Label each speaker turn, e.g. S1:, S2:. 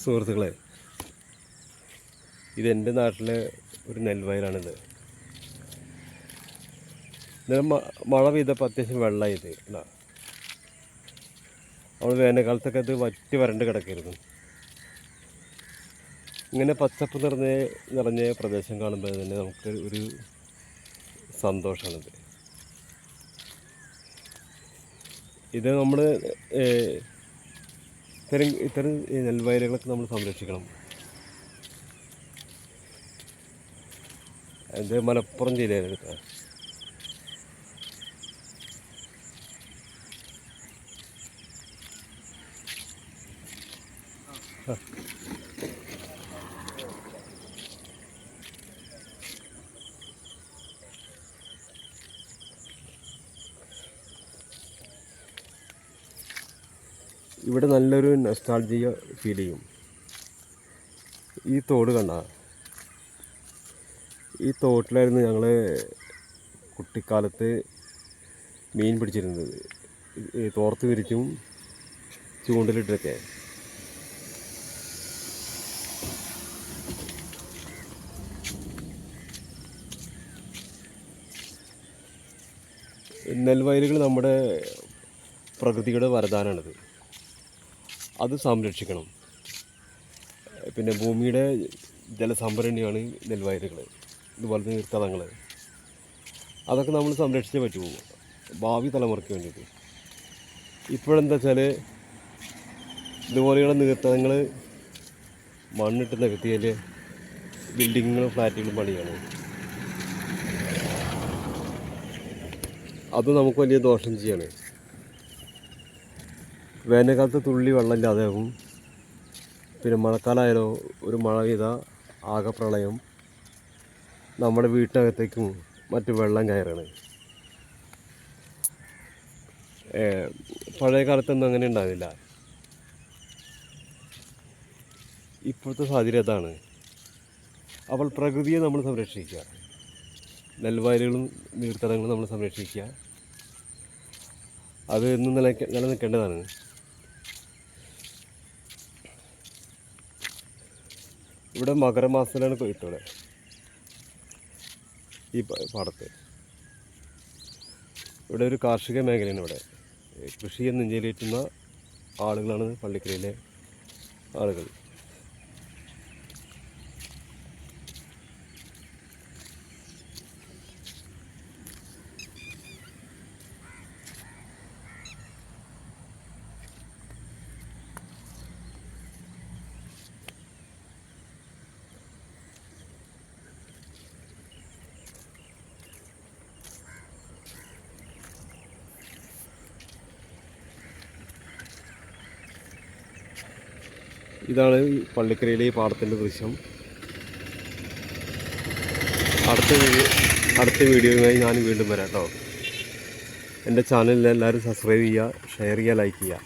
S1: സുഹൃത്തുക്കളെ ഇതെന്റെ നാട്ടിലെ ഒരു നെൽവയലാണിത് ഇന്നലെ മഴ പെയ്തപ്പോൾ അത്യാവശ്യം വെള്ളമായി ഇത്. ഇതാ. നമ്മൾ വേനൽക്കാലത്തൊക്കെ ഇത് വറ്റി വരണ്ട് കിടക്കരുന്നു ഇങ്ങനെ പച്ചപ്പ് നിറഞ്ഞ നിറഞ്ഞ പ്രദേശം കാണുമ്പോൾ തന്നെ നമുക്ക് ഒരു സന്തോഷമാണിത്. ഇത് നമ്മൾ ഇത്തരം ഇത്തരം നെൽവയലുകളൊക്കെ നമ്മൾ സംരക്ഷിക്കണം. ഇത് മലപ്പുറം ജില്ലയിലാണ് കേട്ടോ. ഇവിടെ നല്ലൊരു നൊസ്റ്റാൾജിയ ഫീൽ ചെയ്യും. ഈ തോട് കണ്ട ഈ തോട്ടിലായിരുന്നു ഞങ്ങൾ കുട്ടിക്കാലത്ത് മീൻ പിടിച്ചിരുന്നത്. തോർത്ത് വിരിച്ചും ചൂണ്ടലിട്ടൊക്കെ. നെൽവയലുകൾ നമ്മുടെ പ്രകൃതിയുടെ വരദാനാണിത്. അത് സംരക്ഷിക്കണം. പിന്നെ ഭൂമിയുടെ ജലസംഭരണിയാണ് നെൽവയലുകൾ. ഇതുപോലെ നീർത്തടങ്ങൾ അതൊക്കെ നമ്മൾ സംരക്ഷിച്ചേ പറ്റൂ. ഭാവി തലമുറയ്ക്ക് വേണ്ടിയിട്ട്. ഇപ്പോഴെന്താ വെച്ചാൽ ഇതുപോലെയുള്ള നീർത്തടങ്ങൾ മണ്ണിട്ട് നികത്തിയാൽ ബിൽഡിങ്ങുകളും ഫ്ലാറ്റുകളും പണിയാണ്. അത് നമുക്ക് വലിയ ദോഷം ചെയ്യാണ്. വേനൽക്കാലത്ത് തുള്ളി വെള്ളമില്ലാതെയാകും പിന്നെ മഴക്കാലമായാലോ ഒരു മഴ പെയ്ത ആകെ പ്രളയം. നമ്മുടെ വീട്ടിനകത്തേക്കും മറ്റു വെള്ളം കയറാണ്. പഴയ കാലത്തൊന്നും അങ്ങനെ ഉണ്ടാവില്ല. ഇപ്പോഴത്തെ സാഹചര്യം അതാണ്. അപ്പോൾ പ്രകൃതിയെ നമ്മൾ സംരക്ഷിക്കുക. നെൽവയലുകളും നീർത്തടങ്ങളും നമ്മൾ സംരക്ഷിക്കുക. അത് എന്നും നില നിലനിൽക്കേണ്ടതാണ്. ഇവിടെ മകരമാസത്തിലാണ് ഇവിടെ ഈ പാടത്ത്. ഇവിടെ ഒരു കാർഷിക മേഖലയാണ് ഇവിടെ. കൃഷി എന്ന് നെഞ്ചേലേറ്റുന്ന ആളുകളാണ് പള്ളിക്കരയിലെ ആളുകൾ. ഇതാണ് ഈ പള്ളിക്കരയിലെ ഈ പാടത്തിന്റെ ദൃശ്യം. അടുത്ത വീഡിയോ അടുത്ത വീഡിയോയുമായി ഞാൻ വീണ്ടും വരാം കേട്ടോ. എന്റെ ചാനലിൽ എല്ലാവരും സബ്സ്ക്രൈബ് ചെയ്യുക ഷെയർ ചെയ്യുക ലൈക്ക് ചെയ്യുക.